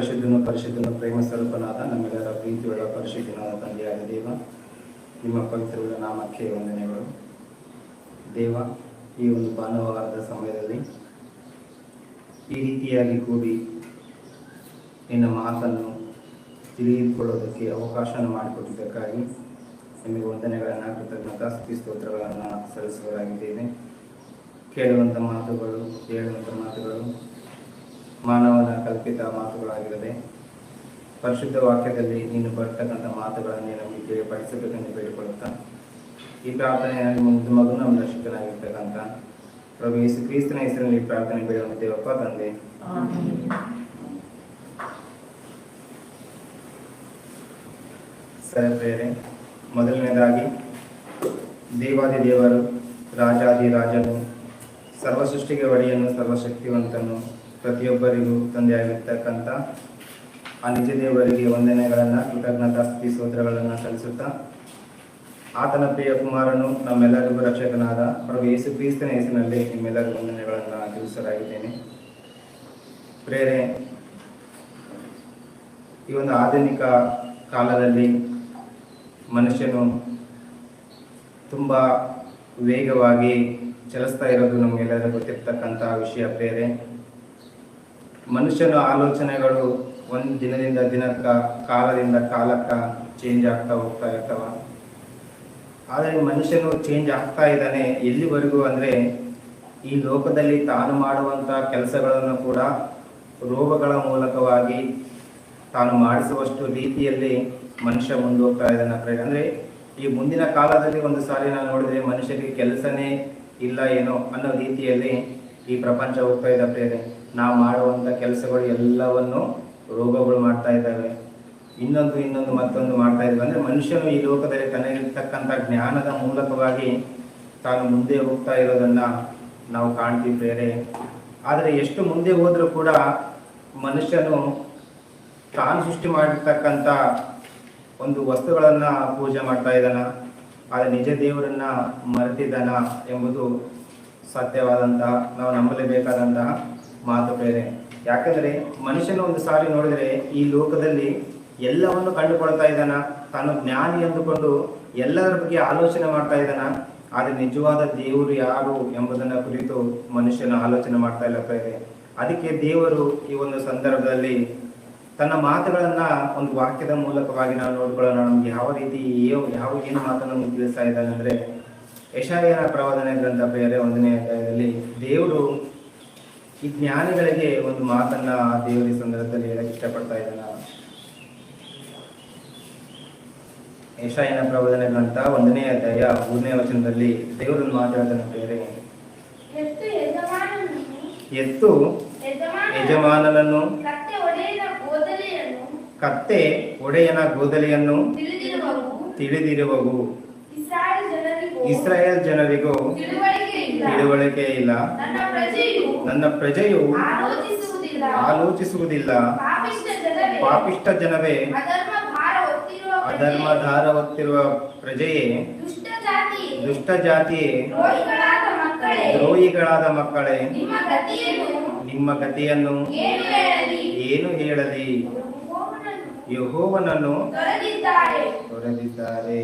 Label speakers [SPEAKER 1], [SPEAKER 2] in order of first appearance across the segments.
[SPEAKER 1] ಪರಿಶುದ್ಧನು ಪರಿಶುದ್ಧನ ಪ್ರೇಮ ಸ್ವರೂಪನಾದ ನಮ್ಮೆಲ್ಲರ ಪ್ರೀತಿಯುಳ್ಳ ಪರಿಶುದ್ಧನಾದ ತಂದೆಯಾದ ದೇವ, ನಿಮ್ಮ ಪವಿತ್ರವುಳ್ಳ ನಾಮಕ್ಕೆ ವಂದನೆಗಳು. ದೇವ, ಈ ಒಂದು ಭಾನುವಾರದ ಸಮಯದಲ್ಲಿ ಈ ರೀತಿಯಾಗಿ ಕೂಡಿ ನಿನ್ನ ಮಾತನ್ನು ತಿಳಿದುಕೊಳ್ಳೋದಕ್ಕೆ ಅವಕಾಶವನ್ನು ಮಾಡಿಕೊಟ್ಟಿದ್ದಕ್ಕಾಗಿ ನಿಮಗೆ ವಂದನೆಗಳನ್ನು, ಕೃತಜ್ಞತಾ, ಸ್ತುತಿ ಸ್ತೋತ್ರಗಳನ್ನು ಸಲ್ಲಿಸುವರಾಗಿದ್ದೇನೆ ಕೇಳುವಂಥ ಮಾತುಗಳು, ಹೇಳುವಂಥ ಮಾತುಗಳು ಕಲ್ಪಿತ ಮಾತುಗಳಾಗಿರದೆ, ಪರಿಶುದ್ಧ ವಾಕ್ಯದಲ್ಲಿ ನೀನು ಬರ್ತಕ್ಕಂಥ ಮಾತುಗಳನ್ನು ನಮಗೆ ತಿಳಿಪಡಿಸಬೇಕೆಂದು ಬೇಡಿಕೊಳ್ಳುತ್ತಾ, ಈ ಪ್ರಾರ್ಥನೆ ಮುಂದೆ ಮಗು ನಮ್ಮ ರಕ್ಷಕನಾಗಿರ್ತಕ್ಕಂಥ ಪ್ರಭು ಯೇಸು ಕ್ರಿಸ್ತನ ಹೆಸರಿನಲ್ಲಿ ಪ್ರಾರ್ಥನೆ ಬೇಡುವ ದೇವಪ್ಪ ತಂದೆ. ಸರ್ ಮೊದಲನೇದಾಗಿ ದೇವಾದಿ ದೇವರು, ರಾಜಾದಿ ರಾಜನು ಸರ್ವ ಸೃಷ್ಟಿಗೆ ಒಡೆಯನು, ಸರ್ವಶಕ್ತಿವಂತನು ಪ್ರತಿಯೊಬ್ಬರಿಗೂ ತಂದೆಯಾಗಿರ್ತಕ್ಕಂಥ ಆ ನಿಜ ದೇವರಿಗೆ ವಂದನೆಗಳನ್ನು, ಕೃತಜ್ಞತಾ ಸ್ಥಿತಿ ಸ್ತೋತ್ರಗಳನ್ನು ಸಲ್ಲಿಸುತ್ತಾ, ಆತನ ಪ್ರಿಯ ಕುಮಾರನು ನಮ್ಮೆಲ್ಲರಿಗೂ ರಕ್ಷಕನಾದ ಪ್ರಭು ಯೇಸು ಕ್ರಿಸ್ತನ ಹೆಸರಿನಲ್ಲಿ ನಿಮ್ಮೆಲ್ಲರಿಗೂ ವಂದನೆಗಳನ್ನು ತಿಳಿಸಲಾಗಿದ್ದೇನೆ. ಪ್ರೇರೆ, ಈ ಒಂದು ಆಧುನಿಕ ಕಾಲದಲ್ಲಿ ಮನುಷ್ಯನು ತುಂಬ ವೇಗವಾಗಿ ಚಲಿಸ್ತಾ ಇರೋದು ನಮಗೆಲ್ಲರಿಗೂ ಗೊತ್ತಿರ್ತಕ್ಕಂಥ ವಿಷಯ ಬೇರೆ ಮನುಷ್ಯನ ಆಲೋಚನೆಗಳು ಒಂದು ದಿನದಿಂದ ದಿನಕ್ಕ, ಕಾಲದಿಂದ ಕಾಲಕ್ಕ ಚೇಂಜ್ ಆಗ್ತಾ ಹೋಗ್ತಾ ಇರ್ತವ. ಆದರೆ ಮನುಷ್ಯನು ಚೇಂಜ್ ಆಗ್ತಾ ಇದ್ದಾನೆ ಎಲ್ಲಿವರೆಗೂ ಅಂದರೆ ಈ ಲೋಕದಲ್ಲಿ ತಾನು ಮಾಡುವಂಥ ಕೆಲಸಗಳನ್ನು ಕೂಡ ರೋಗಗಳ ಮೂಲಕವಾಗಿ ತಾನು ಮಾಡಿಸುವಷ್ಟು ರೀತಿಯಲ್ಲಿ ಮನುಷ್ಯ ಮುಂದೋಗ್ತಾ ಇದ್ದಾನೆ ಪ್ರ- ಅಂದ್ರೆ ಈ ಮುಂದಿನ ಕಾಲದಲ್ಲಿ ಒಂದು ಸಾರಿ ನಾನು ನೋಡಿದ್ರೆ ಮನುಷ್ಯರಿಗೆ ಕೆಲಸನೇ ಇಲ್ಲ ಏನೋ ಅನ್ನೋ ರೀತಿಯಲ್ಲಿ ಈ ಪ್ರಪಂಚ ಹೋಗ್ತಾ ಇದೆ ನಾವು ಮಾಡುವಂಥ ಕೆಲಸಗಳು ಎಲ್ಲವನ್ನು ರೋಗಗಳು ಮಾಡ್ತಾ ಇದ್ದಾವೆ. ಇನ್ನೊಂದು ಇನ್ನೊಂದು, ಮತ್ತೊಂದು ಮಾಡ್ತಾ ಇದ್ದಾವೆ ಅಂದ್ರೆ ಮನುಷ್ಯನು ಈ ಲೋಕದಲ್ಲಿ ತನಗಿರ್ತಕ್ಕಂಥ ಜ್ಞಾನದ ಮೂಲಕವಾಗಿ ತಾನು ಮುಂದೆ ಹೋಗ್ತಾ ಇರೋದನ್ನ ನಾವು ಕಾಣ್ತಿದ್ದೇವೆ. ಆದರೆ ಎಷ್ಟು ಮುಂದೆ ಹೋದ್ರೂ ಕೂಡ ಮನುಷ್ಯನು ತಾನು ಸೃಷ್ಟಿ ಮಾಡಿರ್ತಕ್ಕಂಥ ಒಂದು ವಸ್ತುಗಳನ್ನ ಪೂಜೆ ಮಾಡ್ತಾ ಇದ್ದಾನ. ಆದರೆ ನಿಜ ದೇವರನ್ನ ಮರೆತಿದ್ದಾನ ಎಂಬುದು ಸತ್ಯವಾದಂತಹ, ನಾವು ನಂಬಲೇಬೇಕಾದಂತಹ ಮಾತು ಬೇರೆ. ಯಾಕಂದ್ರೆ ಮನುಷ್ಯನ ಒಂದು ಸಾರಿ ನೋಡಿದ್ರೆ ಈ ಲೋಕದಲ್ಲಿ ಎಲ್ಲವನ್ನು ಕಂಡುಕೊಳ್ತಾ ಇದ್ದಾನ. ತಾನು ಜ್ಞಾನಿ ಎಂದುಕೊಂಡು ಎಲ್ಲರ ಬಗ್ಗೆ ಆಲೋಚನೆ ಮಾಡ್ತಾ ಇದ್ದಾನ. ಆದರೆ ನಿಜವಾದ ದೇವರು ಯಾರು ಎಂಬುದನ್ನ ಕುರಿತು ಮನುಷ್ಯನ ಆಲೋಚನೆ ಮಾಡ್ತಾ ಇಲ್ಲ ಇದೆ ಅದಕ್ಕೆ ದೇವರು ಈ ಒಂದು ಸಂದರ್ಭದಲ್ಲಿ ತನ್ನ ಮಾತುಗಳನ್ನ ಒಂದು ವಾಕ್ಯದ ಮೂಲಕವಾಗಿ ನಾವು ನೋಡ್ಕೊಳ್ಳೋಣ. ನಮ್ಗೆ ಯಾವ ರೀತಿ ಯಾವ ಏನು ಮಾತನ್ನು ನಮ್ಗೆ ತಿಳಿಸ್ತಾ ಇದ್ದಾನೆ ಅಂದ್ರೆ ಯಶಾಯನ ಪ್ರವಾದನೆ ಗ್ರಂಥ ಬೇರೆ ಒಂದನೇ ಅಧ್ಯಾಯದಲ್ಲಿ ದೇವರು ಈ ಜ್ಞಾನಿಗಳಿಗೆ ಒಂದು ಮಾತನ್ನ ಆ ದೇವರ ಸಂದರ್ಭದಲ್ಲಿ ಹೇಳಕ್ ಇಷ್ಟಪಡ್ತಾ ಇದ್ದಾನ? ಯಶಾಯನ ಪ್ರಬೋಧನೆ ಗ್ರಂಥ ಒಂದನೇ ಅಧ್ಯಾಯ ಮೂರನೇ ವಚನದಲ್ಲಿ ದೇವರನ್ನು ಮಾತಾಡ್ತಾನೆ ಬೇರೆ
[SPEAKER 2] ಎತ್ತು ಯಜಮಾನನನ್ನು ಕತ್ತೆ ಒಡೆಯನ ಗೋದಲಿಯನ್ನು ತಿಳಿದಿರುವವು. ಇಸ್ರಾಯೇಲ್ ಜನರಿಗೂ ತಿಳುವಳಿಕೆ ಇಲ್ಲ. ನನ್ನ ಪ್ರಜೆಯು ಆಲೋಚಿಸುವುದಿಲ್ಲ.
[SPEAKER 1] ಪಾಪಿಷ್ಟ ಜನವೇ
[SPEAKER 2] ಅಧರ್ಮ
[SPEAKER 1] ಧಾರ ಹೊತ್ತಿರುವ ಪ್ರಜೆಯೇ.
[SPEAKER 2] ದುಷ್ಟ ಜಾತಿ
[SPEAKER 1] ದುಷ್ಟ ಜಾತಿಯೇ
[SPEAKER 2] ದ್ರೋಹಿಗಳಾದ ಮಕ್ಕಳೇ. ನಿಮ್ಮ ಗತಿಯನ್ನು ಏನು ಹೇಳಲಿ? ಯೆಹೋವನನ್ನು ತೊರೆದಿದ್ದಾರೆ.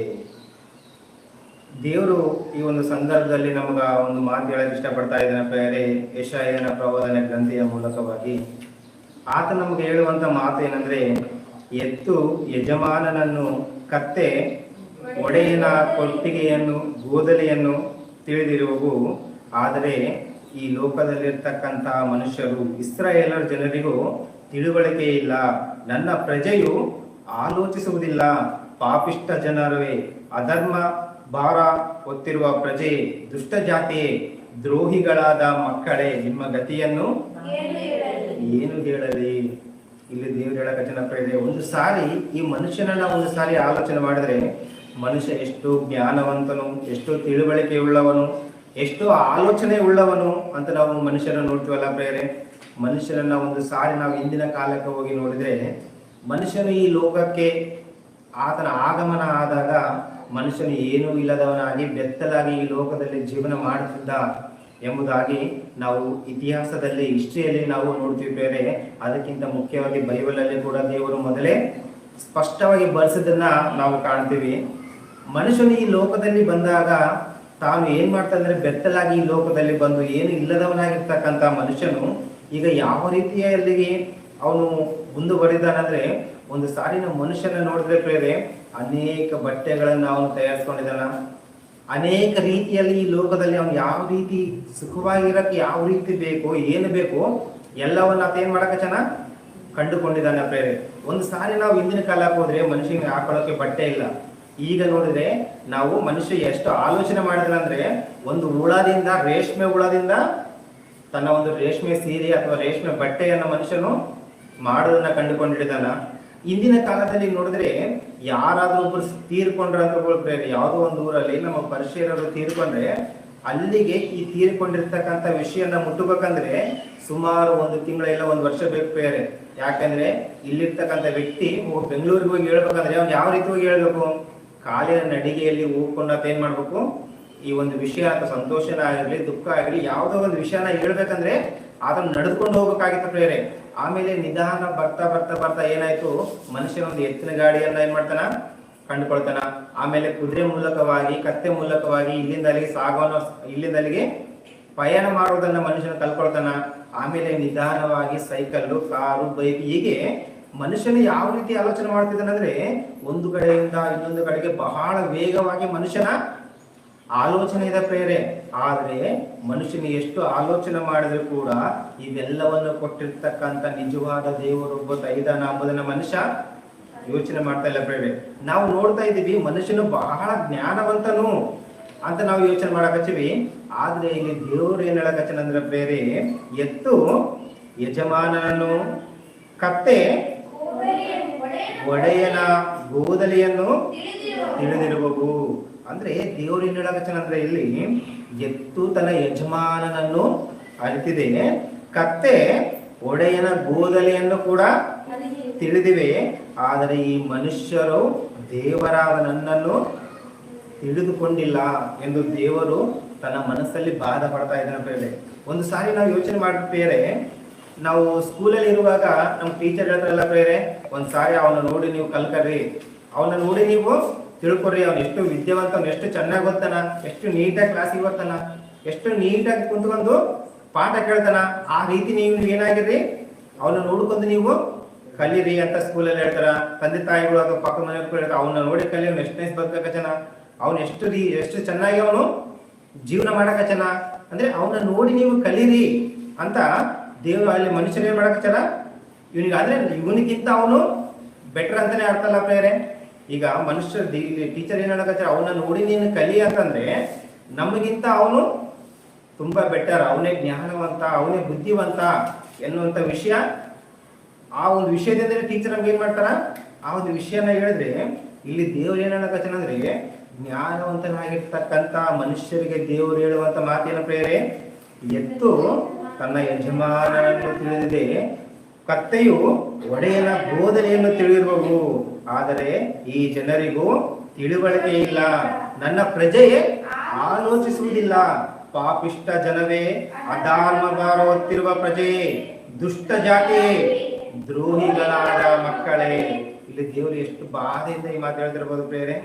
[SPEAKER 1] ದೇವರು ಈ ಒಂದು ಸಂದರ್ಭದಲ್ಲಿ ನಮಗ ಒಂದು ಮಾತು ಹೇಳಕ್ ಇಷ್ಟಪಡ್ತಾ ಇದ್ದಾನೆ ಬೇರೆ ಯಶಾಯನ ಪ್ರಬೋಧನೆ ಗ್ರಂಥಿಯ ಮೂಲಕವಾಗಿ. ಆತ ನಮಗೆ ಹೇಳುವಂತ ಮಾತು ಏನಂದ್ರೆ, ಎತ್ತು ಯಜಮಾನನನ್ನು ಕತ್ತೆ ಒಡೆಯನ ಕೊಟ್ಟಿಗೆಯನ್ನು, ಗೋದಲೆಯನ್ನು ತಿಳಿದಿರುವವು. ಆದರೆ ಈ ಲೋಕದಲ್ಲಿರ್ತಕ್ಕಂಥ ಮನುಷ್ಯರು, ಇಸ್ರಾಯೇಲರ ಜನರಿಗೂ ತಿಳುವಳಿಕೆ ಇಲ್ಲ. ನನ್ನ ಪ್ರಜೆಯು ಆಲೋಚಿಸುವುದಿಲ್ಲ. ಪಾಪಿಷ್ಟ ಜನರವೇ, ಅಧರ್ಮ ಭಾರ ಹೊತ್ತಿರುವ ಪ್ರಜೆ ದುಷ್ಟ ಜಾತಿಯೇ ದ್ರೋಹಿಗಳಾದ ಮಕ್ಕಳೇ, ನಿಮ್ಮ ಗತಿಯನ್ನು
[SPEAKER 2] ಏನು ಹೇಳಲಿ?
[SPEAKER 1] ಇಲ್ಲಿ ದೇವರು ಹೇಳಕ ಜನಪ್ರಿಯ ಇದೆ ಒಂದು ಸಾರಿ ಈ ಮನುಷ್ಯನನ್ನ ಒಂದು ಸಾರಿ ಆಲೋಚನೆ ಮಾಡಿದ್ರೆ ಮನುಷ್ಯ ಎಷ್ಟು ಜ್ಞಾನವಂತನು, ಎಷ್ಟು ತಿಳುವಳಿಕೆ ಉಳ್ಳವನು ಎಷ್ಟು ಆಲೋಚನೆ ಉಳ್ಳವನು ಅಂತ ನಾವು ಮನುಷ್ಯನ ನೋಡ್ತೀವಲ್ಲ ಪ್ರೇರೆ ಮನುಷ್ಯನನ್ನ ಒಂದು ಸಾರಿ ನಾವು ಹಿಂದಿನ ಕಾಲಕ್ಕೆ ಹೋಗಿ ನೋಡಿದ್ರೆ ಮನುಷ್ಯನು ಈ ಲೋಕಕ್ಕೆ ಆತನ ಆಗಮನ ಆದಾಗ ಮನುಷ್ಯನು ಏನೂ ಇಲ್ಲದವನಾಗಿ ಬೆತ್ತಲಾಗಿ ಈ ಲೋಕದಲ್ಲಿ ಜೀವನ ಮಾಡುತ್ತಿದ್ದ ಎಂಬುದಾಗಿ ನಾವು ಇತಿಹಾಸದಲ್ಲಿ, ಹಿಸ್ಟ್ರಿಯಲ್ಲಿ ನಾವು ನೋಡ್ತಿದ್ದೇವೆ. ಅದಕ್ಕಿಂತ ಮುಖ್ಯವಾಗಿ ಬೈಬಲಲ್ಲಿ ಕೂಡ ದೇವರು ಮೊದಲೇ ಸ್ಪಷ್ಟವಾಗಿ ಬಳಸಿದ್ದನ್ನ ನಾವು ಕಾಣ್ತೀವಿ. ಮನುಷ್ಯನು ಈ ಲೋಕದಲ್ಲಿ ಬಂದಾಗ ತಾನು ಏನ್ ಮಾಡ್ತಾನೆ ಬೆತ್ತಲಾಗಿ ಈ ಲೋಕದಲ್ಲಿ ಬಂದು ಏನು ಇಲ್ಲದವನಾಗಿರ್ತಕ್ಕಂಥ ಮನುಷ್ಯನು ಈಗ ಯಾವ ರೀತಿಯಲ್ಲಿ ಅವನು ಮುಂದುವರಿದಾನಂದ್ರೆ ಒಂದು ಸಾರಿನ ಮನುಷ್ಯನ ನೋಡಿದ್ರೆ ಪ್ರೇರೆ, ಅನೇಕ ಬಟ್ಟೆಗಳನ್ನು ಅವನು ತಯಾರಿಸ್ಕೊಂಡಿದ್ದಾನ. ಅನೇಕ ರೀತಿಯಲ್ಲಿ ಈ ಲೋಕದಲ್ಲಿ ಅವನು ಯಾವ ರೀತಿ ಸುಖವಾಗಿರಕ್ಕೆ ಯಾವ ರೀತಿ ಬೇಕು, ಏನು ಬೇಕು, ಎಲ್ಲವನ್ನ ಅದೇನು ಮಾಡಕ ಚೆನ್ನಾಗಿ ಕಂಡುಕೊಂಡಿದ್ದಾನೆ ಪ್ರೇರೆ. ಒಂದು ಸಾರಿ ನಾವು ಹಿಂದಿನ ಕಾಲಕ್ಕೆ ಹೋದ್ರೆ ಮನುಷ್ಯನಿಗೆ ಹಾಕೊಳ್ಳೋಕೆ ಬಟ್ಟೆ ಇಲ್ಲ. ಈಗ ನೋಡಿದ್ರೆ ನಾವು ಮನುಷ್ಯ ಎಷ್ಟು ಆಲೋಚನೆ ಮಾಡಿದ್ರೆ ಅಂದ್ರೆ, ಒಂದು ಹುಳದಿಂದ, ರೇಷ್ಮೆ ಹುಳದಿಂದ ತನ್ನ ಒಂದು ರೇಷ್ಮೆ ಸೀರೆ ಅಥವಾ ರೇಷ್ಮೆ ಬಟ್ಟೆಯನ್ನು ಮನುಷ್ಯನು ಮಾಡೋದನ್ನ ಕಂಡುಕೊಂಡಿದ್ದಾನ. ಇಂದಿನ ಕಾಲದಲ್ಲಿ ನೋಡಿದ್ರೆ ಯಾರಾದ್ರೂ ಒಬ್ರು ತೀರ್ಕೊಂಡ್ರೆ ಅಂತ ಯಾವುದೋ ಒಂದು ಊರಲ್ಲಿ ನಮ್ಮ ಪರಿಚಯರು ತೀರ್ಕೊಂಡ್ರೆ ಅಲ್ಲಿಗೆ ಈ ತೀರ್ಕೊಂಡಿರ್ತಕ್ಕಂಥ ವಿಷಯನ ಮುಟ್ಟಬೇಕಂದ್ರೆ ಸುಮಾರು ಒಂದು ತಿಂಗಳ ಇಲ್ಲ ಒಂದು ವರ್ಷ ಬೇಕು ಬೇರೆ. ಯಾಕಂದ್ರೆ ಇಲ್ಲಿರ್ತಕ್ಕಂಥ ವ್ಯಕ್ತಿ ಬೆಂಗಳೂರಿಗೆ ಹೋಗಿ ಹೇಳ್ಬೇಕಂದ್ರೆ ಅವ್ನು ಯಾವ ರೀತಿ ಹೋಗಿ ಹೇಳ್ಬೇಕು? ಕಾಲಿನ ನಡಿಗೆಯಲ್ಲಿ ಹೋಗ್ಕೊಂಡು ಆತ ಏನ್ ಮಾಡ್ಬೇಕು? ಈ ಒಂದು ವಿಷಯ ಅಥವಾ ಸಂತೋಷನ ಆಗಿರ್ಲಿ, ದುಃಖ ಆಗಿರ್ಲಿ, ಯಾವುದೋ ಒಂದು ವಿಷಯನ ಹೇಳ್ಬೇಕಂದ್ರೆ ಅದನ್ನ ನಡೆದುಕೊಂಡು ಹೋಗ್ಬೇಕಾಗಿತ್ತು ಪ್ರೇರೆ ಆಮೇಲೆ ನಿಧಾನ ಬರ್ತಾ ಬರ್ತಾ ಬರ್ತಾ ಏನಾಯ್ತು? ಮನುಷ್ಯನ ಒಂದು ಎತ್ತಿನ ಗಾಡಿಯನ್ನ ಏನ್ ಮಾಡ್ತಾನ? ಕಂಡುಕೊಳ್ತಾನ. ಆಮೇಲೆ ಕುದುರೆ ಮೂಲಕವಾಗಿ, ಕತ್ತೆ ಮೂಲಕವಾಗಿ ಇಲ್ಲಿಂದ ಅಲ್ಲಿಗೆ ಸಾಗೋನ ಇಲ್ಲಿಂದ ಅಲ್ಲಿಗೆ ಪಯಣ ಮಾಡೋದನ್ನ ಮನುಷ್ಯನ ಕಲ್ಕೊಳ್ತಾನ. ಆಮೇಲೆ ನಿಧಾನವಾಗಿ ಸೈಕಲ್ಲು ಕಾರು ಬೈಕ್ ಹೀಗೆ ಮನುಷ್ಯನ ಯಾವ ರೀತಿ ಆಲೋಚನೆ ಮಾಡ್ತಿದ್ದಾನಂದ್ರೆ, ಒಂದು ಕಡೆಯಿಂದ ಇನ್ನೊಂದು ಕಡೆಗೆ ಬಹಳ ವೇಗವಾಗಿ ಮನುಷ್ಯನ ಆಲೋಚನೆ ಇದೆ ಪ್ರೇರೆ ಆದ್ರೆ ಮನುಷ್ಯನ ಎಷ್ಟು ಆಲೋಚನೆ ಮಾಡಿದ್ರು ಕೂಡ ಇವೆಲ್ಲವನ್ನು ಕೊಟ್ಟಿರ್ತಕ್ಕಂಥ ನಿಜವಾದ ದೇವರೊಬ್ಬ ತೈದಾನ ಅಂಬುದನ್ನ ಮನುಷ್ಯ ಯೋಚನೆ ಮಾಡ್ತಾ ಇಲ್ಲ ಪ್ರೇರೆ ನಾವು ನೋಡ್ತಾ ಇದ್ದೀವಿ ಮನುಷ್ಯನು ಬಹಳ ಜ್ಞಾನವಂತನು ಅಂತ ನಾವು ಯೋಚನೆ ಮಾಡಕತ್ತೀವಿ ಆದ್ರೆ ಇಲ್ಲಿ ದೇವರು ಏನ್ ಹೇಳಕತ್ತನ ಅಂದ್ರೆ ಬೇರೆ ಎತ್ತು ಯಜಮಾನನನ್ನು ಕತ್ತೆ ಒಡೆಯನ ಗೋದಲಿಯನ್ನು ತಿಳಿದಿರುವವು. ಅಂದ್ರೆ ದೇವರು ಏನ್ ಹೇಳಕತ್ತನ ಅಂದ್ರೆ ಇಲ್ಲಿ, ಎತ್ತು ತನ್ನ ಯಜಮಾನನನ್ನು ಅರಿತಿದೆ ಕತ್ತೆ ಒಡೆಯನ ಗೋದಲಿಯನ್ನು ಕೂಡ ತಿಳಿದಿವೆ, ಆದರೆ ಈ ಮನುಷ್ಯರು ದೇವರಾದ ನನ್ನನ್ನು ತಿಳಿದುಕೊಂಡಿಲ್ಲ ಎಂದು ದೇವರು ತನ್ನ ಮನಸ್ಸಲ್ಲಿ ಬಾಧ ಪಡ್ತಾ ಇದ್ದಾನೆ ಬೇರೆ ಒಂದು ಸಾರಿ ನಾವು ಯೋಚನೆ ಮಾಡಿದ್ರೆ ನಾವು ಸ್ಕೂಲಲ್ಲಿ ಇರುವಾಗ ನಮ್ಮ ಟೀಚರ್ ಹೇಳ್ತಾರಲ್ಲ ಬೇರೆ ಒಂದ್ಸಾರಿ ಅವನ ನೋಡಿ ನೀವು ಕಲ್ಕರ್ರಿ ಅವನ ನೋಡಿ ನೀವು ತಿಳ್ಕೊಡ್ರಿ, ಅವ್ನು ಎಷ್ಟು ವಿದ್ಯಾವಂತ ಅವ್ನು ಎಷ್ಟು ಚೆನ್ನಾಗಿ ಓದ್ತಾನ, ಎಷ್ಟು ನೀಟಾಗಿ ಕ್ಲಾಸಿಗೆ ಬರ್ತಾನ, ಎಷ್ಟು ನೀಟಾಗಿ ಕುಂತ್ಕೊಂಡು ಪಾಠ ಕೇಳ್ತಾನ, ಆ ರೀತಿ ನೀವು ಏನಾಗಿರ್ರಿ? ಅವನ ನೋಡ್ಕೊಂಡು ನೀವು ಕಲೀರಿ ಅಂತ ಸ್ಕೂಲಲ್ಲಿ ಹೇಳ್ತಾರ. ತಂದೆ ತಾಯಿಗಳು ಅಥವಾ ಪಕ್ಕ ಮನೆಯವ್ರು ಅವನ್ನ ನೋಡಿ ಕಲಿ, ಅವ್ನು ಎಷ್ಟು ನೈಸ್ ಜನ ಅವ್ನು ಎಷ್ಟು ರೀ, ಎಷ್ಟು ಚೆನ್ನಾಗಿ ಅವನು ಜೀವನ ಮಾಡಕಚನ, ಅಂದ್ರೆ ಅವನ ನೋಡಿ ನೀವು ಕಲೀರಿ ಅಂತ ದೇವರು ಅಲ್ಲಿ ಮನುಷ್ಯರು ಏನ್ ಚೆನ್ನ ಇವನಿಗೆ ಅಂದ್ರೆ ಇವನಿಗಿಂತ ಅವನು ಬೆಟರ್ ಅಂತಾನೆ ಅರ್ಥಲ್ಲ ಪ್ರೇರೆ ಈಗ ಮನುಷ್ಯ ಟೀಚರ್ ಏನ್ ಹೇಳಕತ್ತಾರ? ಅವನ ನೋಡಿ ನೀನು ಕಲಿ ಅಂತಂದ್ರೆ ನಮಗಿಂತ ಅವನು ತುಂಬಾ ಬೆಟರ್ ಅವನೇ ಜ್ಞಾನವಂತ, ಅವನೇ ಬುದ್ಧಿವಂತ ಎನ್ನುವಂತ ವಿಷಯ. ಆ ಒಂದು ವಿಷಯದಿಂದ ಟೀಚರ್ ನಮ್ಗೆ ಏನ್ ಮಾಡ್ತಾರ? ಆ ಒಂದು ವಿಷಯನ ಹೇಳಿದ್ರೆ ಇಲ್ಲಿ ದೇವ್ರು ಏನ್ ಹೇಳಕತ್ತಾನ ಅಂದ್ರೆ ಜ್ಞಾನವಂತನಾಗಿರ್ತಕ್ಕಂತ ಮನುಷ್ಯರಿಗೆ ದೇವರು ಹೇಳುವಂತ ಮಾತೇನ ಪ್ರೇರೆ ಎತ್ತು ತನ್ನ ಯಜಮಾನನನ್ನು ತಿಳಿದಿದೆ. ಕತ್ತೆಯು ಒಡೆಯನ ಬೋಧನೆಯನ್ನು ತಿಳಿದಿರುವವು. ಆದರೆ ಈ ಜನರಿಗೂ ತಿಳುವಳಿಕೆ ಇಲ್ಲ. ನನ್ನ ಪ್ರಜೆಯೇ ಆಲೋಚಿಸುವುದಿಲ್ಲ. ಪಾಪಿಷ್ಟ ಜನವೇ ಅಧರ್ಮ ಬಾರುತ್ತಿರುವ ಪ್ರಜೆಯೇ ದುಷ್ಟ ಜಾತಿಯೇ ದ್ರೋಹಿಗಳಾದ ಮಕ್ಕಳೇ. ಇಲ್ಲಿ ದೇವರು ಎಷ್ಟು ಬಾಧೆಯಿಂದ ಈ ಮಾತು ಹೇಳ್ತಿರ್ಬೋದು ಪ್ರೇರೆ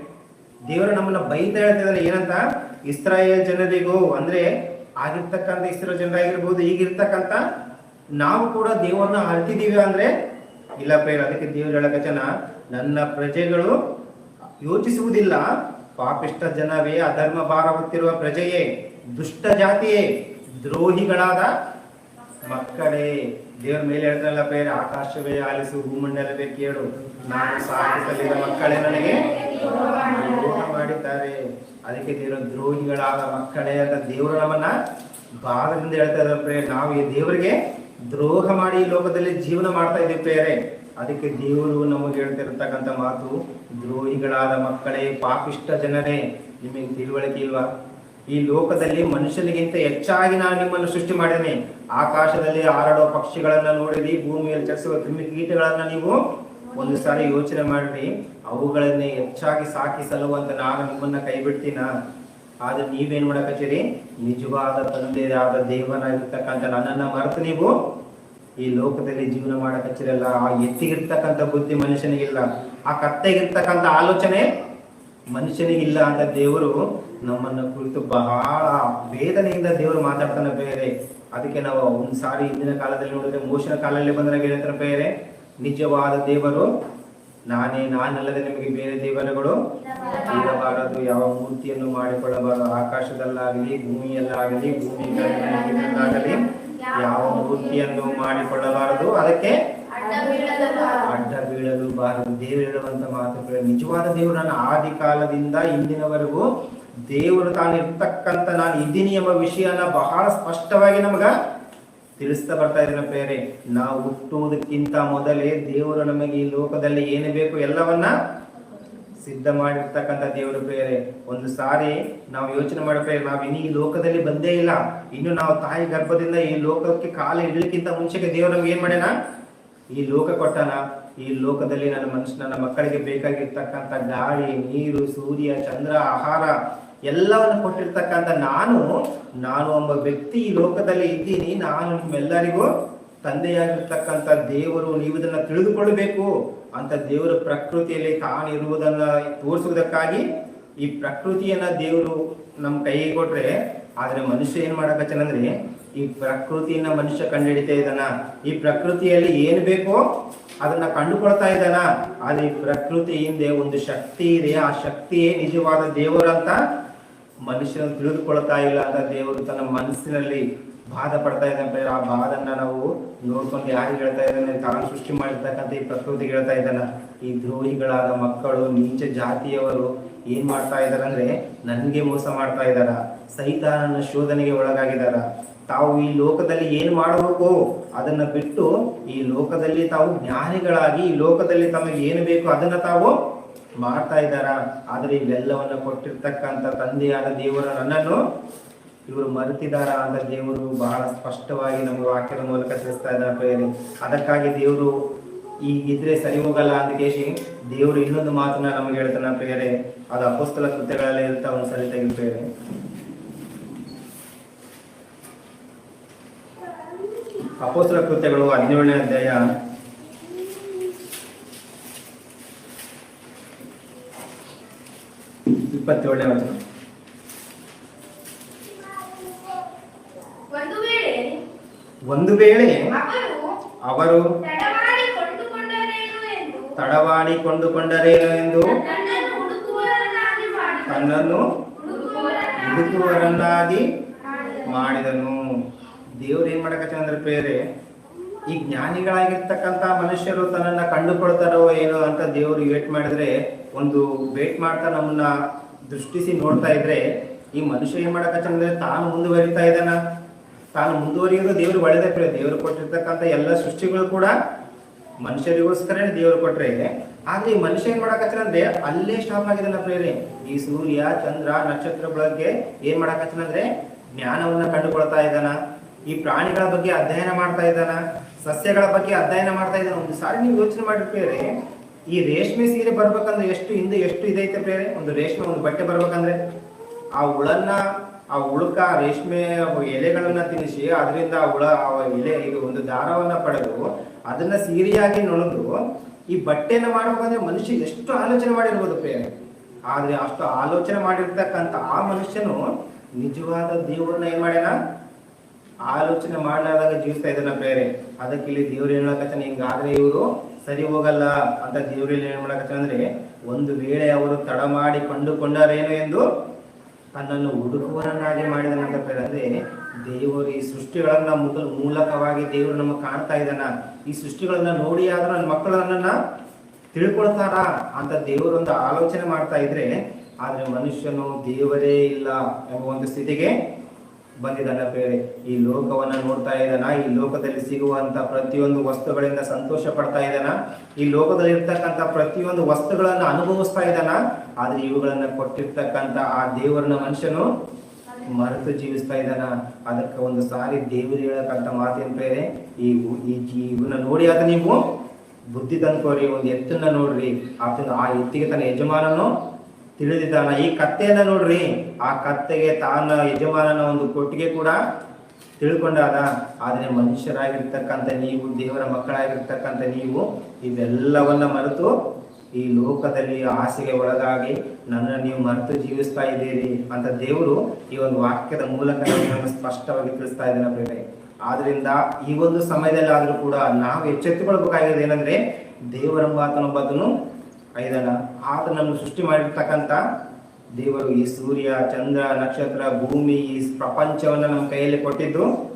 [SPEAKER 1] ದೇವರು ನಮ್ಮನ್ನ ಬೈತಾ ಹೇಳ್ತಿದ್ದಾರೆ ಏನಂತ? ಇಸ್ರಾಯೇಲ್ ಜನರಿಗೂ ಅಂದ್ರೆ ಆಗಿರ್ತಕ್ಕಂಥ ಇಸ್ರೋ ಜನರಾಗಿರ್ಬೋದು, ಈಗಿರ್ತಕ್ಕಂಥ ನಾವು ಕೂಡ ದೇವರನ್ನ ಅರ್ತಿದೀವಿ ಅಂದ್ರೆ ಇಲ್ಲ ಪ್ರೇರ ಅದಕ್ಕೆ ದೇವರು ಹೇಳಕಚನ ನನ್ನ ಪ್ರಜೆಗಳು ಯೋಚಿಸುವುದಿಲ್ಲ. ಪಾಪಿಷ್ಟ ಜನವೇ, ಅಧರ್ಮ ಭಾರ ಹೊತ್ತಿರುವ ಪ್ರಜೆಯೇ, ದುಷ್ಟ ಜಾತಿಯೇ, ದ್ರೋಹಿಗಳಾದ ಮಕ್ಕಳೇ. ದೇವರ ಮೇಲೆ ಹೇಳ್ತಾರಲ್ಲ ಬೇರೆ ಆಕಾಶವೇ ಆಲಿಸು, ಭೂಮಂಡಲವೇ ಕೇಳು ನಾನು ಸಾಕಿಸಲಿದ ಮಕ್ಕಳೇ ನನಗೆ ದ್ರೋಹ ಮಾಡಿದ್ದಾರೆ. ಅದಕ್ಕೆ ದೇವರ ದ್ರೋಹಿಗಳಾದ ಮಕ್ಕಳೇ ಅಂತ ದೇವರು ನಮ್ಮನ್ನ ಭಾಗದಿಂದ ಹೇಳ್ತಾ ಇದ್ದಾರೆ ನಾವು ಈ ದೇವರಿಗೆ ದ್ರೋಹ ಮಾಡಿ ಈ ಲೋಕದಲ್ಲಿ ಜೀವನ ಮಾಡ್ತಾ ಇದ್ದೀವಿ ಅದಕ್ಕೆ ದೇವರು ನಮಗೆ ಹೇಳ್ತಿರ್ತಕ್ಕಂಥ ಮಾತು, ದ್ರೋಹಿಗಳಾದ ಮಕ್ಕಳೇ, ಪಾಪಿಷ್ಟ ಜನರೇ, ನಿಮಗೆ ತಿಳುವಳಿಕೆ ಇಲ್ವಾ? ಈ ಲೋಕದಲ್ಲಿ ಮನುಷ್ಯನಿಗಿಂತ ಹೆಚ್ಚಾಗಿ ನಾನು ನಿಮ್ಮನ್ನು ಸೃಷ್ಟಿ ಮಾಡಿದ್ದೇನೆ. ಆಕಾಶದಲ್ಲಿ ಹಾರಾಡೋ ಪಕ್ಷಿಗಳನ್ನ ನೋಡಿರಿ, ಭೂಮಿಯಲ್ಲಿ ಚಲಿಸುವ ಕ್ರಿಮಿ ಕೀಟಗಳನ್ನ ನೀವು ಒಂದು ಸಾರಿ ಯೋಚನೆ ಮಾಡ್ರಿ. ಅವುಗಳನ್ನೇ ಹೆಚ್ಚಾಗಿ ಸಾಕಿಸಲು ಅಂತ ನಾನು ನಿಮ್ಮನ್ನ ಕೈ ಬಿಡ್ತೀನ? ಆದ್ರೆ ನೀವೇನ್ ಮಾಡಕತ್ತೀರಿ? ನಿಜವಾದ ತಂದೆಯಾದ ದೇವನಾಗಿರ್ತಕ್ಕಂಥ ನನ್ನನ್ನ ಮರೆತು ನೀವು ಈ ಲೋಕದಲ್ಲಿ ಜೀವನ ಮಾಡಕತ್ತೀರಲ್ಲ? ಆ ಎತ್ತಿಗಿರ್ತಕ್ಕಂಥ ಬುದ್ಧಿ ಮನುಷ್ಯನಿಗಿಲ್ಲ. ಆ ಕತ್ತೆಗಿರ್ತಕ್ಕಂಥ ಆಲೋಚನೆ ಮನುಷ್ಯನಿಗಿಲ್ಲ ಅಂತ ದೇವರು ನಮ್ಮನ್ನ ಕುರಿತು ಬಹಳ ವೇದನೆಯಿಂದ ದೇವರು ಮಾತಾಡ್ತಾನ ಬೇರೆ. ಅದಕ್ಕೆ ನಾವು ಒಂದ್ಸಾರಿ ಹಿಂದಿನ ಕಾಲದಲ್ಲಿ ನೋಡಿದ್ರೆ ಮೋಶನ ಕಾಲದಲ್ಲಿ ಬಂದಾಗ ಹೇಳ್ತಾನೆ ಬೇರೆ? ನಿಜವಾದ ದೇವರು ನಾನೇ ನಾನಲ್ಲದೆ ನಿಮಗೆ ಬೇರೆ ದೇವರುಗಳು? ಇರಬಾರದು ಯಾವ ಮೂರ್ತಿಯನ್ನು ಮಾಡಿಕೊಳ್ಳಬಾರದು? ಆಕಾಶದಲ್ಲಾಗಲಿ, ಭೂಮಿಯಲ್ಲಾಗಲಿ ಭೂಮಿ ಯಾವ ಮೂರ್ತಿಯನ್ನು ಮಾಡಿಕೊಳ್ಳಬಾರದು? ಅದಕ್ಕೆ
[SPEAKER 2] ಅಡ್ಡ ಬೀಳಲು
[SPEAKER 1] ಬಾರದು ದೇವರು ಹೇಳುವಂತ ಮಾತುಗಳು ನಿಜವಾದ ದೇವರು. ನಾನು ಆದಿ ಕಾಲದಿಂದ ಇಂದಿನವರೆಗೂ ದೇವರು ತಾನು ಇರ್ತಕ್ಕಂತ ನಾನು ಇದ್ದೀನಿ ಎಂಬ ವಿಷಯನ ಬಹಳ ಸ್ಪಷ್ಟವಾಗಿ ನಮಗ ತಿಳಿಸ್ತಾ ಬರ್ತಾ ಇದ್ದೀನ ಬೇರೆ ನಾವು ಹುಟ್ಟುವುದಕ್ಕಿಂತ ಮೊದಲೇ ದೇವರು ನಮಗೆ ಈ ಲೋಕದಲ್ಲಿ ಏನು ಬೇಕು ಎಲ್ಲವನ್ನ ಸಿದ್ಧ ಮಾಡಿರ್ತಕ್ಕಂಥ ದೇವರು ಬೇರೆ ಒಂದು ಸಾರಿ ನಾವು ಯೋಚನೆ ಮಾಡಬೇಕು ನಾವು ಇನ್ನು ಈ ಲೋಕದಲ್ಲಿ ಬಂದೇ ಇಲ್ಲ. ಇನ್ನು ನಾವು ತಾಯಿ ಗರ್ಭದಿಂದ ಈ ಲೋಕಕ್ಕೆ ಕಾಲ ಇಡಲಿಕ್ಕಿಂತ ಮುಂಚೆಗೆ ದೇವರು ನಮ್ಗೆ ಏನ್ ಮಾಡ್ಯಾನ? ಈ ಲೋಕ ಕೊಟ್ಟನ ಈ ಲೋಕದಲ್ಲಿ ನನ್ನ ಮನುಷ್ಯ ನನ್ನ ಮಕ್ಕಳಿಗೆ ಬೇಕಾಗಿರ್ತಕ್ಕಂಥ ಗಾಳಿ, ನೀರು, ಸೂರ್ಯ, ಚಂದ್ರ, ಆಹಾರ ಎಲ್ಲವನ್ನು ಕೊಟ್ಟಿರ್ತಕ್ಕಂಥ ನಾನು ನಾನು ಒಬ್ಬ ವ್ಯಕ್ತಿ ಈ ಲೋಕದಲ್ಲಿ ಇದ್ದೀನಿ. ನಾನು ನಿಮ್ಮೆಲ್ಲರಿಗೂ ತಂದೆಯಾಗಿರ್ತಕ್ಕಂಥ ದೇವರು, ನೀವು ಇದನ್ನ ತಿಳಿದುಕೊಳ್ಳಬೇಕು ಅಂತ ದೇವರು ಪ್ರಕೃತಿಯಲ್ಲಿ ತಾನಿರುವುದನ್ನ ತೋರಿಸುವುದಕ್ಕಾಗಿ ಈ ಪ್ರಕೃತಿಯನ್ನ ದೇವರು ನಮ್ಮ ಕೈಗೆ ಕೊಟ್ರೆ, ಆದ್ರೆ ಮನುಷ್ಯ ಏನ್ ಮಾಡಕತ್ತನಂದ್ರೆ ಈ ಪ್ರಕೃತಿಯನ್ನ ಮನುಷ್ಯ ಕಂಡುಹಿಡಿತಾ ಇದ್ದಾನ. ಈ ಪ್ರಕೃತಿಯಲ್ಲಿ ಏನ್ ಬೇಕೋ ಅದನ್ನ ಕಂಡುಕೊಳ್ತಾ ಇದ್ದಾನ. ಆದ್ರೆ ಈ ಪ್ರಕೃತಿ ಹಿಂದೆ ಒಂದು ಶಕ್ತಿ ಇದೆ. ಆ ಶಕ್ತಿಯೇ ನಿಜವಾದ ದೇವರಂತ ಮನುಷ್ಯನ ತಿಳಿದುಕೊಳ್ತಾ ಇಲ್ಲ ಅಂತ ದೇವರು ತನ್ನ ಮನಸ್ಸಿನಲ್ಲಿ ಬಾಧ ಪಡ್ತಾ ಇದ್ದಾನೆ ಆ ಬಾಧನ್ನ ನಾವು ನೋಡ್ಕೊಂಡು ಯಾರು ಹೇಳ್ತಾ ಇದ್ದಾನೆ ತಾನು ಸೃಷ್ಟಿ ಮಾಡಿರ್ತಕ್ಕಂಥ ಈ ಪ್ರಕೃತಿ ಹೇಳ್ತಾ ಇದ್ದಾನ. ಈ ದ್ರೋಹಿಗಳಾದ ಮಕ್ಕಳು, ನೀಚ ಜಾತಿಯವರು ಏನ್ ಮಾಡ್ತಾ ಇದಾರೆ ಅಂದ್ರೆ ನನ್ಗೆ ಮೋಸ ಮಾಡ್ತಾ ಇದಾರ ಸೈತಾನನ ಶೋಧನೆಗೆ ಒಳಗಾಗಿದಾರ ತಾವು ಈ ಲೋಕದಲ್ಲಿ ಏನು ಮಾಡಬೇಕು? ಅದನ್ನ ಬಿಟ್ಟು ಈ ಲೋಕದಲ್ಲಿ ತಾವು ಜ್ಞಾನಿಗಳಾಗಿ, ಈ ಲೋಕದಲ್ಲಿ ತಮಗೆ ಏನು ಬೇಕು ಅದನ್ನ ತಾವು ಮಾಡ್ತಾ ಇದ್ದಾರ. ಆದರೆ ಇವೆಲ್ಲವನ್ನ ಕೊಟ್ಟಿರ್ತಕ್ಕಂಥ ತಂದೆಯಾದ ದೇವರ ನನ್ನನ್ನು ಇವರು ಮರೆತಿದಾರ ಅಂತ ದೇವರು ಬಹಳ ಸ್ಪಷ್ಟವಾಗಿ ನಮ್ಮ ವಾಕ್ಯದ ಮೂಲಕ ತಿಳಿಸ್ತಾ ಇದ್ದಾರೆ ಪ್ರೇರಿ ಅದಕ್ಕಾಗಿ ದೇವರು ಈಗಿದ್ರೆ ಸರಿ ಹೋಗಲ್ಲ ಅಂತ ಕೇಶಿ, ದೇವರು ಇನ್ನೊಂದು ಮಾತನ್ನ ನಮಗೆ ಹೇಳ್ತಾನೆ ಪ್ರೇರೆ ಅದು ಅಪೋಸ್ತಲ ಕೃತ್ಯಗಳಲ್ಲಿ ಇರ್ತಾ ಒಂದು ಸರಿ ತೆಗಿಪ್ರೇರೆ ಅಪೋಸ್ತಲ ಕೃತ್ಯಗಳು ಹದಿನೇಳನೇ ಅಧ್ಯಾಯ. ಇಪ್ಪತ್ತೇಳನೇ ವಚನ.
[SPEAKER 2] ಒಂದು ವೇಳೆ ಅವರು ಎಂದು?
[SPEAKER 1] ತಡವಾಡಿ ಕೊಂಡುಕೊಂಡರೇನು ಎಂದು? ತನ್ನನ್ನು ಹುಡುಕುವರನ್ನಾಗಿ
[SPEAKER 2] ಮಾಡಿದನು.
[SPEAKER 1] ದೇವ್ರು ಏನ್ ಮಾಡಕತ್ತ ಅಂದ್ರೆ ಬೇರೆ ಈ ಜ್ಞಾನಿಗಳಾಗಿರ್ತಕ್ಕಂತ ಮನುಷ್ಯರು ತನ್ನನ್ನ ಕಂಡುಕೊಳ್ತಾರೋ ಏನೋ ಅಂತ ದೇವ್ರು ವೇಟ್ ಮಾಡಿದ್ರೆ, ಒಂದು ವೇಟ್ ಮಾಡ್ತಾ ನಮ್ಮನ್ನ ದೃಷ್ಟಿಸಿ ನೋಡ್ತಾ ಇದ್ರೆ, ಈ ಮನುಷ್ಯ ಏನ್ ಮಾಡಕತ್ತ ಅಂದ್ರೆ ತಾನು ಮುಂದುವರಿತಾ ಇದ್ದಾನ. ತಾನು ಮುಂದುವರಿಯೋದು ದೇವ್ರು ಒಳ್ಳೇದೇ ಪ್ರಿಯ. ದೇವ್ರು ಕೊಟ್ಟಿರ್ತಕ್ಕಂಥ ಎಲ್ಲ ಸೃಷ್ಟಿಗಳು ಕೂಡ ಮನುಷ್ಯರಿಗೋಸ್ಕರನೇ ದೇವ್ರು ಕೊಟ್ರೆ ಆದ್ರೆ ಈ ಮನುಷ್ಯ ಏನ್ ಮಾಡಕತ್ತ ಅಂದ್ರೆ ಅಲ್ಲೇ ಸ್ಟಾಪ್ ಆಗಿದಲ್ಲ ಪ್ರೇರೆ. ಈ ಸೂರ್ಯ, ಚಂದ್ರ, ನಕ್ಷತ್ರ ಬಗ್ಗೆ ಏನ್ ಮಾಡಕತ್ತಂದ್ರೆ ಜ್ಞಾನವನ್ನ ಕಂಡುಕೊಳ್ತಾ ಇದ್ದಾನ. ಈ ಪ್ರಾಣಿಗಳ ಬಗ್ಗೆ ಅಧ್ಯಯನ ಮಾಡ್ತಾ ಇದ್ದಾನ? ಸಸ್ಯಗಳ ಬಗ್ಗೆ ಅಧ್ಯಯನ ಮಾಡ್ತಾ ಇದ್ದಾನ? ಒಂದು ಸಾರಿ ನೀವು ಯೋಚನೆ ಮಾಡಿರ್ತೀರಿ ಈ ರೇಷ್ಮೆ ಸೀರೆ ಬರ್ಬೇಕಂದ್ರೆ ಎಷ್ಟು ಹಿಂದೆ ಎಷ್ಟು ಇದೈತೆ ಬೇರೆ ಒಂದು ರೇಷ್ಮೆ, ಒಂದು ಬಟ್ಟೆ ಬರ್ಬೇಕಂದ್ರೆ? ಆ ಹುಳನ್ನ, ಆ ಹುಳುಕ ರೇಷ್ಮೆ ಎಲೆಗಳನ್ನ ತಿನ್ನಿಸಿ, ಅದರಿಂದ ಆ ಹುಳ, ಆ ಎಲೆ, ಇದು ಒಂದು ದಾರವನ್ನ ಪಡೆದು, ಅದನ್ನ ಸೀರೆಯಾಗಿ ನೊಣದು, ಈ ಬಟ್ಟೆನ ಮಾಡ್ಬೇಕಂದ್ರೆ ಮನುಷ್ಯ ಎಷ್ಟು ಆಲೋಚನೆ ಮಾಡಿರ್ಬೋದು ಬೇರೆ ಆದ್ರೆ ಅಷ್ಟು ಆಲೋಚನೆ ಮಾಡಿರ್ತಕ್ಕಂಥ ಆ ಮನುಷ್ಯನು ನಿಜವಾದ ದೇವರನ್ನ ಏನ್ ಮಾಡ್ಯಾನ? ಆಲೋಚನೆ ಮಾಡ್ಲಾರ್ದಾಗ ಜೀವಿಸ್ತಾ ಇದ್ದಾನ ಬೇರೆ ಅದಕ್ಕೆ ಇಲ್ಲಿ ದೇವ್ರು ಏನ್ ಹೇಳಕತ್ತಾನ? ಹಿಂಗಾದ್ರೆ ಇವರು ಸರಿ ಹೋಗಲ್ಲ ಅಂತ ದೇವ್ರು ಏನ್ ಮಾಡಕತ್ತಾನೆ ಅಂದ್ರೆ, ಒಂದು ವೇಳೆ ಅವರು ತಡ ಮಾಡಿ ಕಂಡುಕೊಂಡಾರೇನು ಎಂದು ತನ್ನನ್ನು ಹುಡುಕುವರನ್ನಾಗಿ ಮಾಡಿದನಂತ ಅಂದ್ರೆ ದೇವರು ಈ ಸೃಷ್ಟಿಗಳನ್ನ ಮುಗಲ್ ಮೂಲಕವಾಗಿ ದೇವರು ನಮಗೆ ಕಾಣ್ತಾ ಇದ್ದಾನ. ಈ ಸೃಷ್ಟಿಗಳನ್ನ ನೋಡಿ ಆದ್ರೂ ನನ್ನ ಮಕ್ಕಳು ನನ್ನನ್ನ ತಿಳ್ಕೊಳ್ತಾರ ಅಂತ ದೇವರೊಂದು ಆಲೋಚನೆ ಮಾಡ್ತಾ ಇದ್ರೆ, ಆದ್ರೆ ಮನುಷ್ಯನು ದೇವರೇ ಇಲ್ಲ ಎಂಬ ಒಂದು ಸ್ಥಿತಿಗೆ ಬಂದಿದ್ದಾನ ಬೇರೆ ಈ ಲೋಕವನ್ನ ನೋಡ್ತಾ ಇದ್ದಾನ? ಈ ಲೋಕದಲ್ಲಿ ಸಿಗುವಂತ ಪ್ರತಿಯೊಂದು ವಸ್ತುಗಳಿಂದ ಸಂತೋಷ ಪಡ್ತಾ ಇದ್ದಾನ? ಈ ಲೋಕದಲ್ಲಿ ಇರ್ತಕ್ಕಂಥ ಪ್ರತಿಯೊಂದು ವಸ್ತುಗಳನ್ನ ಅನುಭವಿಸ್ತಾ ಇದ್ದಾನ? ಆದ್ರೆ ಇವುಗಳನ್ನ ಕೊಟ್ಟಿರ್ತಕ್ಕಂಥ ಆ ದೇವರನ್ನ ಮನುಷ್ಯನು ಮರೆತು ಜೀವಿಸ್ತಾ ಇದ್ದಾನ? ಅದಕ್ಕೆ ಒಂದು ಸಾರಿ ದೇವರು ಹೇಳಕ್ಕಂತ ಮಾತೇನ್ ಬೇರೆ ಈ ಈ ಇವನ್ನ ನೋಡಿ ಆದ ನೀವು ಬುದ್ಧಿ ತಂದ್ಕೋರಿ ಒಂದು ಎತ್ತನ್ನ ನೋಡ್ರಿ. ಆತನ ಆ ಎತ್ತಿಗೆ ತನ್ನ ಯಜಮಾನನು ತಿಳಿದಿದ್ದಾನ ಈ ಕತ್ತೆಯನ್ನ ನೋಡ್ರಿ. ಆ ಕತ್ತೆಗೆ ತಾನ ಯಜಮಾನನ ಒಂದು ಕೊಟ್ಟಿಗೆ ಕೂಡ ತಿಳ್ಕೊಂಡಾದ ಆದ್ರೆ ಮನುಷ್ಯರಾಗಿರ್ತಕ್ಕಂಥ ನೀವು, ದೇವರ ಮಕ್ಕಳಾಗಿರ್ತಕ್ಕಂಥ ನೀವು, ಇದೆಲ್ಲವನ್ನ ಮರೆತು ಈ ಲೋಕದಲ್ಲಿ ಆಸೆಗೆ ಒಳಗಾಗಿ ನನ್ನ ನೀವು ಮರೆತು ಜೀವಿಸ್ತಾ ಇದ್ದೀರಿ ಅಂತ ದೇವರು ಈ ಒಂದು ವಾಕ್ಯದ ಮೂಲಕ ನಮಗೆ ಸ್ಪಷ್ಟವಾಗಿ ತಿಳಿಸ್ತಾ ಇದ್ದಾನೆ ಪ್ರೇರೆ ಆದ್ರಿಂದ ಈ ಒಂದು ಸಮಯದಲ್ಲಿ ಆದರೂ ಕೂಡ ನಾವು ಎಚ್ಚೆತ್ತುಕೊಳ್ಬೇಕಾಗಿದೆ ಏನಂದ್ರೆ ಮಾತನ ಆತನೊಬ್ಬತನು ಐದನ ಆತನನ್ನು ಸೃಷ್ಟಿ ಮಾಡಿರ್ತಕ್ಕಂಥ ದೇವರು ಈ ಸೂರ್ಯ, ಚಂದ್ರ, ನಕ್ಷತ್ರ, ಭೂಮಿ, ಈ ಪ್ರಪಂಚವನ್ನ ನಮ್ಮ ಕೈಯಲ್ಲಿ ಕೊಟ್ಟಿದ್ದು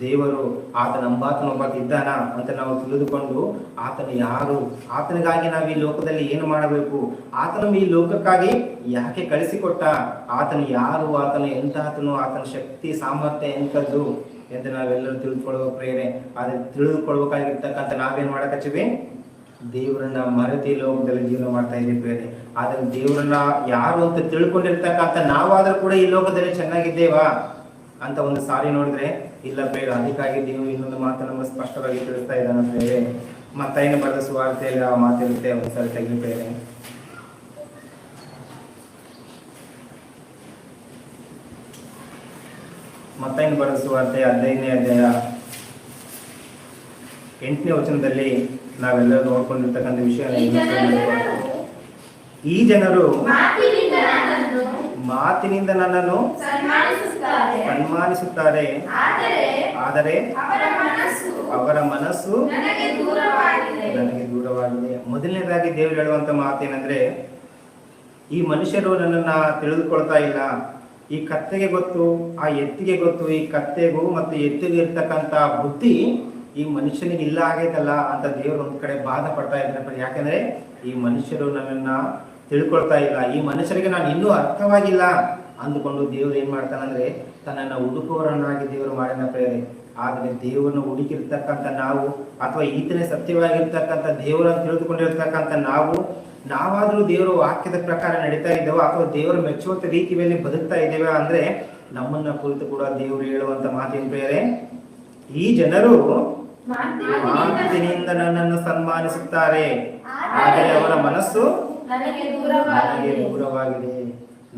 [SPEAKER 1] ದೇವರು ಆತನ ಅಂಬಾತನೊಬ್ಬ ಇದ್ದಾನ ಅಂತ ನಾವು ತಿಳಿದುಕೊಂಡು ಆತನು ಯಾರು? ಆತನಿಗಾಗಿ ನಾವು ಈ ಲೋಕದಲ್ಲಿ ಏನು ಮಾಡಬೇಕು? ಆತನು ಈ ಲೋಕಕ್ಕಾಗಿ ಯಾಕೆ ಕಳಿಸಿಕೊಟ್ಟ? ಆತನು ಯಾರು? ಆತನ ಎಂತಾತನು? ಆತನ ಶಕ್ತಿ, ಸಾಮರ್ಥ್ಯ ಎಂಥದ್ದು ಎಂದು ನಾವೆಲ್ಲರೂ ತಿಳಿದುಕೊಳ್ಳುವ ಪ್ರೇರಣೆ. ಆದರೆ ತಿಳಿದುಕೊಳ್ಬೇಕಾಗಿರ್ತಕ್ಕಂಥ ನಾವೇನ್ ಮಾಡಕಚ್ಚಿವಿ ದೇವರನ್ನ ಮರತಿ ಲೋಕದಲ್ಲಿ ಜೀವನ ಮಾಡ್ತಾ ಇದ್ದೀವಿ. ಆದ್ರೆ ದೇವರನ್ನ ಯಾರು ಅಂತ ತಿಳ್ಕೊಂಡಿರ್ತಕ್ಕಂಥ ನಾವಾದ್ರೂ ಕೂಡ ಈ ಲೋಕದಲ್ಲಿ ಚೆನ್ನಾಗಿದ್ದೇವಾ ಅಂತ ಒಂದು ಸಾರಿ ನೋಡಿದ್ರೆ, ಇಲ್ಲ ಬೇಡ ಅದಕ್ಕಾಗಿ ದೇವರು ಇನ್ನೊಂದು ಮಾತು ನಮಗೆ ಸ್ಪಷ್ಟವಾಗಿ ತಿಳಿಸ್ತಾ ಇದ್ದಾನೆ ಬೇರೆ ಮತ್ತೈನು ಬರೆದ ಸುವಾರ್ತೆಯಲ್ಲಿ ಆ ಮಾತಿರುತ್ತೆ ಒಂದ್ಸರಿ ತೆಗಿಬೇರೆ ಮತ್ತೈನು ಬರೆದ ಸುವಾರ್ತೆ? ಹದಿನೈದನೇ ಅಧ್ಯಾಯ. ಎಂಟನೇ ವಚನದಲ್ಲಿ ನಾವೆಲ್ಲರೂ ನೋಡ್ಕೊಂಡಿರ್ತಕ್ಕಂಥ ವಿಷಯ
[SPEAKER 2] ಈ ಜನರು ಮಾತಿನಿಂದ ನನ್ನನ್ನು ಸನ್ಮಾನಿಸುತ್ತಾರೆ. ಆದರೆ ಅವರ ಮನಸ್ಸು ನನಗೆ ದೂರವಾಗಿದೆ.
[SPEAKER 1] ನನಗೆ ದೂರವಾಗಿದೆ. ಮೊದಲನೇದಾಗಿ ದೇವರು ಹೇಳುವಂತ ಮಾತೇನಂದ್ರೆ ಈ ಮನುಷ್ಯರು ನನ್ನನ್ನ ತಿಳಿದುಕೊಳ್ತಾ ಇಲ್ಲ. ಈ ಕತ್ತೆಗೆ ಗೊತ್ತು ಆ ಎತ್ತಿಗೆ ಗೊತ್ತು ಈ ಕತ್ತೆಗೂ ಮತ್ತು ಎತ್ತಿಗೆ ಇರ್ತಕ್ಕಂತ ಬುದ್ಧಿ ಈ ಮನುಷ್ಯನಿಗೆ ಇಲ್ಲ ಆಗೈತಲ್ಲ ಅಂತ ದೇವರು ಒಂದ್ ಕಡೆ ಬಾಧ ಪಡ್ತಾ ಇದ್ದಾರೆ ಯಾಕಂದ್ರೆ ಈ ಮನುಷ್ಯರು ನನ್ನನ್ನ ತಿಳ್ಕೊಳ್ತಾ ಇಲ್ಲ. ಈ ಮನುಷ್ಯರಿಗೆ ನಾನು ಇನ್ನೂ ಅರ್ಥವಾಗಿಲ್ಲ ಅಂದುಕೊಂಡು ದೇವರು ಏನ್ ಮಾಡ್ತಾನಂದ್ರೆ ತನ್ನನ್ನ ಹುಡುಕುವರನ್ನಾಗಿ ದೇವರು ಮಾಡಿನ ಪ್ರೇರೆ ಆದರೆ ದೇವರನ್ನು ಹುಡುಕಿರ್ತಕ್ಕಂಥ ನಾವು ಅಥವಾ ಈತನೇ ಸತ್ಯವಾಗಿರ್ತಕ್ಕಂಥ ದೇವರನ್ನು ತಿಳಿದುಕೊಂಡಿರ್ತಕ್ಕಂಥ ನಾವು, ನಾವಾದ್ರೂ ದೇವರ ವಾಕ್ಯದ ಪ್ರಕಾರ ನಡೀತಾ ಇದ್ದೇವೆ ಅಥವಾ ದೇವರು ಮೆಚ್ಚುವಂತ ರೀತಿಯಲ್ಲಿ ಬದುಕ್ತಾ ಇದ್ದೇವೆ ಅಂದ್ರೆ ನಮ್ಮನ್ನ ಕುರಿತು ಕೂಡ ದೇವರು ಹೇಳುವಂತ ಮಾತಿನ ಬೇರೆ ಈ ಜನರು ಮಾತಿನಿಂದ ನನ್ನನ್ನು ಸನ್ಮಾನಿಸುತ್ತಾರೆ. ಆದರೆ ಅವರ ಮನಸ್ಸು
[SPEAKER 2] ನನಗೆ ದೂರವಾಗಿದೆ.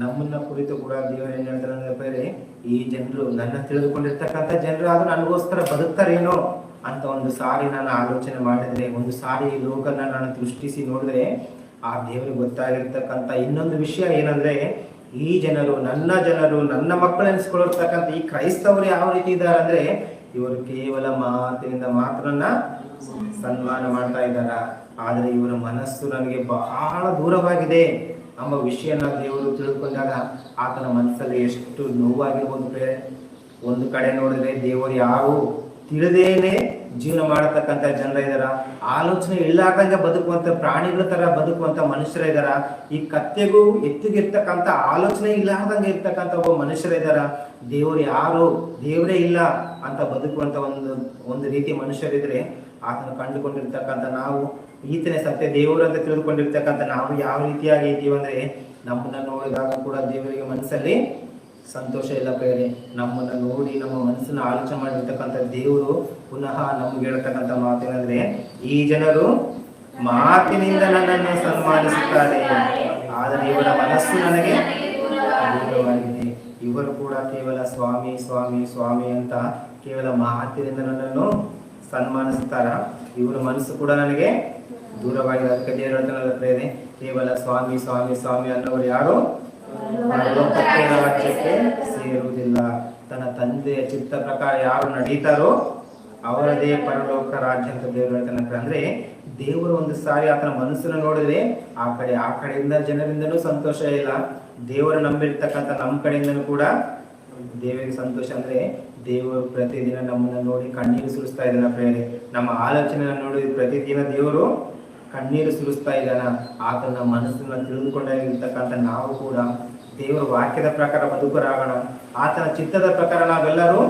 [SPEAKER 1] ನಮ್ಮನ್ನ ಕುರಿತು ಕೂಡ ದೇವರು ಏನ್ ಹೇಳ್ತಾರೆ ಈ ಜನರು ನನ್ನ ತಿಳಿದುಕೊಂಡಿರ್ತಕ್ಕಂಥ ಜನರು ಆದ್ರೂ ನನಗೋಸ್ಕರ ಬದುಕ್ತಾರೇನೋ ಅಂತ ಒಂದು ಸಾರಿ ನಾನು ಆಲೋಚನೆ ಮಾಡಿದ್ರೆ ಒಂದು ಸಾರಿ ಈ ಲೋಕನ ನಾನು ದೃಷ್ಟಿಸಿ ನೋಡಿದ್ರೆ ಆ ದೇವರಿಗೆ ಗೊತ್ತಾಗಿರ್ತಕ್ಕಂಥ ಇನ್ನೊಂದು ವಿಷಯ ಏನಂದ್ರೆ ಈ ಜನರು ನನ್ನ ಜನರು ನನ್ನ ಮಕ್ಕಳು ಎನಿಸ್ಕೊಳ್ಳಿರ್ತಕ್ಕಂಥ ಈ ಕ್ರೈಸ್ತವರು ಯಾವ ರೀತಿ ಇದ್ದಾರೆ ಅಂದ್ರೆ ಇವರು ಕೇವಲ ಮಾತಿನಿಂದ ಮಾತ್ರ ಸನ್ಮಾನ ಮಾಡ್ತಾ ಇದ್ದಾರ. ಆದರೆ ಇವರ ಮನಸ್ಸು ನನಗೆ ಬಹಳ ದೂರವಾಗಿದೆ ಎಂಬ ವಿಷಯನ ದೇವರು ತಿಳ್ಕೊಂಡಾಗ ಆತನ ಮನಸ್ಸಲ್ಲಿ ಎಷ್ಟು ನೋವಾಗಿರ್ಬೋದು ಒಂದು ಕಡೆ ನೋಡಿದ್ರೆ ದೇವರು ಯಾರು ತಿಳಿದೇನೆ ಜೀವನ ಮಾಡತಕ್ಕಂತ ಜನರ ಇದಾರ. ಆಲೋಚನೆ ಇಲ್ಲಾರ್ದಂಗೆ ಬದುಕುವಂತ ಪ್ರಾಣಿಗಳ ತರ ಬದುಕುವಂತ ಮನುಷ್ಯರ ಇದಾರ. ಈ ಕತ್ತೆಗೂ ಎತ್ತಿಗಿರ್ತಕ್ಕಂಥ ಆಲೋಚನೆ ಇಲ್ಲಾರ್ದಂಗೆ ಇರ್ತಕ್ಕಂತ ಒಬ್ಬ ಮನುಷ್ಯರ ಇದಾರ. ದೇವರು ಯಾರು? ದೇವರೇ ಇಲ್ಲ ಅಂತ ಬದುಕುವಂತ ಒಂದು ಒಂದು ರೀತಿ ಮನುಷ್ಯರಿದ್ರೆ ಆತನ ಕಂಡುಕೊಂಡಿರ್ತಕ್ಕಂಥ ನಾವು, ಈತನೇ ಸತ್ಯ ದೇವರು ಅಂತ ತಿಳಿದುಕೊಂಡಿರ್ತಕ್ಕಂಥ ನಾವು ಯಾವ ರೀತಿಯಾಗಿ ಇದ್ದೀವಿ ಅಂದ್ರೆ ನಮ್ಮನ್ನ ನೋಡಿದಾಗ ಕೂಡ ದೇವರಿಗೆ ಮನಸ್ಸಲ್ಲಿ ಸಂತೋಷ ಇಲ್ಲ ಬೇರೆ ನಮ್ಮನ್ನ ನೋಡಿ ನಮ್ಮ ಮನಸ್ಸನ್ನ ಆಲೋಚನೆ ಮಾಡಿರ್ತಕ್ಕಂಥ ದೇವರು ಪುನಃ ನಮ್ಗೆ ಹೇಳ್ತಕ್ಕಂಥ ಮಾತೇನಂದ್ರೆ, ಈ ಜನರು ಮಾತಿನಿಂದ ನನ್ನನ್ನು ಸನ್ಮಾನಿಸುತ್ತಾರೆ. ಆದರೆ ಇವರ ಮನಸ್ಸು ನನಗೆ ದೂರವಾಗಿದೆ ಇವರು ಕೂಡ ಕೇವಲ ಸ್ವಾಮಿ ಸ್ವಾಮಿ ಸ್ವಾಮಿ ಅಂತ ಕೇವಲ ಮಾತಿನಿಂದ ನನ್ನನ್ನು ಸನ್ಮಾನಿಸುತ್ತಾರ? ಇವರ ಮನಸ್ಸು ಕೂಡ ನನಗೆ ದೂರವಾಗಿದೆ. ಅದಕ್ಕೆ ದೇವರ ಪ್ರೇರೆ ಕೇವಲ ಸ್ವಾಮಿ ಸ್ವಾಮಿ ಸ್ವಾಮಿ ಅನ್ನೋರು ಯಾರು? ಪರಲೋಕಕ್ಕೆ ರಾಜ್ಯಕ್ಕೆ ಸೇರುವುದಿಲ್ಲ. ತನ್ನ ತಂದೆಯ ಚಿತ್ತ ಪ್ರಕಾರ ಯಾರು ನಡೀತಾರೋ ಅವರದೇ ಪರಲೋಕ ರಾಜ್ಯ ಅಂತ ದೇವರು ಹೇಳ್ತಾನೆ ಅಂದ್ರೆ ದೇವರು ಒಂದು ಸಾರಿ ಆತನ ಮನಸ್ಸನ್ನು ನೋಡಿದ್ರೆ ಆ ಕಡೆ, ಆ ಕಡೆಯಿಂದ ಜನರಿಂದನೂ ಸಂತೋಷ ಇಲ್ಲ. ದೇವರು ನಂಬಿರ್ತಕ್ಕಂಥ ನಮ್ಮ ಕಡೆಯಿಂದನೂ ಕೂಡ ದೇವರಿಗೆ ಸಂತೋಷ ಅಂದ್ರೆ ದೇವರು ಪ್ರತಿದಿನ ನಮ್ಮನ್ನ ನೋಡಿ ಕಣ್ಣೀರು ಸುರಿಸ್ತಾ ಇದ್ದಾನೆ ಪ್ರೇರೆ ನಮ್ಮ ಆಲೋಚನೆ ನೋಡಿ ಪ್ರತಿದಿನ ದೇವರು ಕಣ್ಣೀರು ಸುರಿಸ್ತಾ ಇದ್ದಾನ. ಆತನ ಮನಸ್ಸನ್ನ ತಿಳಿದುಕೊಂಡಿರ್ತಕ್ಕಂಥ ನಾವು ಕೂಡ ದೇವರ ವಾಕ್ಯದ ಪ್ರಕಾರ ಬದುಕರಾಗೋಣ. ಆತನ ಚಿತ್ತದ ಪ್ರಕಾರ ನಾವೆಲ್ಲರೂ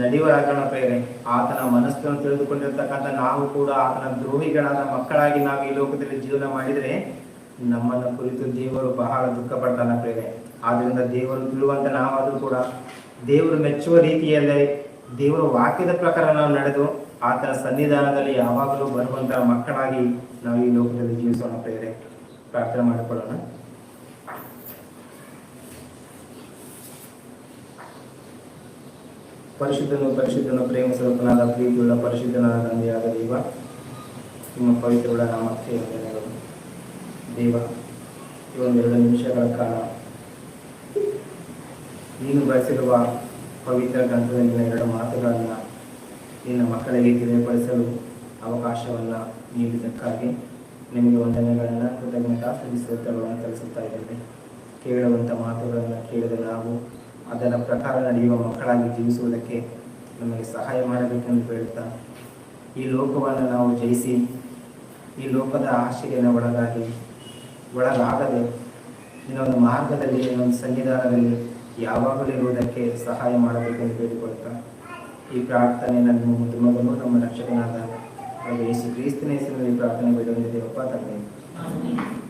[SPEAKER 1] ನಡೆಯುವರಾಗೋಣ ಪ್ರೇರೆ ಆತನ ಮನಸ್ಸನ್ನು ತಿಳಿದುಕೊಂಡಿರ್ತಕ್ಕಂಥ ನಾವು ಕೂಡ ಆತನ ದ್ರೋಹಿಗಳಾದ ಮಕ್ಕಳಾಗಿ ನಾವು ಈ ಲೋಕದಲ್ಲಿ ಜೀವನ ಮಾಡಿದರೆ ನಮ್ಮನ್ನು ಕುರಿತು ದೇವರು ಬಹಳ ದುಃಖ ಪಡ್ತಾನ ಪ್ರೇರೆ ಆದ್ರಿಂದ ದೇವರು ತಿಳುವಂತ ನಾವಾದರೂ ಕೂಡ ದೇವರು ಮೆಚ್ಚುವ ರೀತಿಯಲ್ಲೇ ದೇವರ ವಾಕ್ಯದ ಪ್ರಕಾರ ನಾವು ನಡೆದು ಆತನ ಸನ್ನಿಧಾನದಲ್ಲಿ ಯಾವಾಗಲೂ ಬರುವಂತಹ ಮಕ್ಕಳಾಗಿ ನಾವು ಈ ಲೋಕದಲ್ಲಿ ಜೀವಿಸೋಣ ಪ್ರೇರೆ ಪ್ರಾರ್ಥನೆ ಮಾಡಿಕೊಳ್ಳೋಣ. ಪರಿಶುದ್ಧನು, ಪರಿಶುದ್ಧನ, ಪ್ರೇಮ ಸ್ವರೂಪನಾದ ಪ್ರೀತಿಯುಳ್ಳ, ಪರಿಶುದ್ಧನಾದ ತಂದೆಯಾದ ದೇವ, ನಿಮ್ಮ ಪವಿತ್ರಗಳ ನಾಮಕ್ಕೆ ವಂದನೆಗಳು. ದೇವ, ಈ ಒಂದೆರಡು ನಿಮಿಷಗಳ ಕಾಲ ನೀನು ಬಳಸಿರುವ ಪವಿತ್ರ ಗ್ರಂಥದಲ್ಲಿನ ಎರಡು ಮಾತುಗಳನ್ನು ನಿನ್ನ ಮಕ್ಕಳಿಗೆ ತಿಳಿಯಪಡಿಸಲು ಅವಕಾಶವನ್ನು ನೀಡಿದ್ದಕ್ಕಾಗಿ ನಿಮಗೆ ವಂದನೆಗಳನ್ನು ಕೃತಜ್ಞತಾ ಸ್ತೋತ್ರಗಳನ್ನು ತಿಳಿಸುತ್ತಾ ಇದ್ದೇವೆ ಕೇಳುವಂಥ ಮಾತುಗಳನ್ನು ಕೇಳಿದ ನಾವು ಅದರ ಪ್ರಕಾರ ನಡೆಯುವ ಮಕ್ಕಳಾಗಿ ಜೀವಿಸುವುದಕ್ಕೆ ನಮಗೆ ಸಹಾಯ ಮಾಡಬೇಕೆಂದು ಹೇಳುತ್ತಾ ಈ ಲೋಕವನ್ನು ನಾವು ಜಯಿಸಿ, ಈ ಲೋಕದ ಆಶೆಗೆ ಒಳಗಾಗಿ ಒಳಗಾಗದೆ ಇನ್ನೊಂದು ಮಾರ್ಗದಲ್ಲಿ, ಇನ್ನೊಂದು ಸಂವಿಧಾನದಲ್ಲಿ ಯಾವಾಗಲೂ ಇರುವುದಕ್ಕೆ ಸಹಾಯ ಮಾಡಬೇಕೆಂದು ಬೇಡಿಕೊಳ್ತಾ ಈ ಪ್ರಾರ್ಥನೆಯನ್ನು ನಿಮ್ಮ ನಮ್ಮ ಮಗನು अलग ये क्रीस्त ने प्रार्थना विद्यमें देव पात्र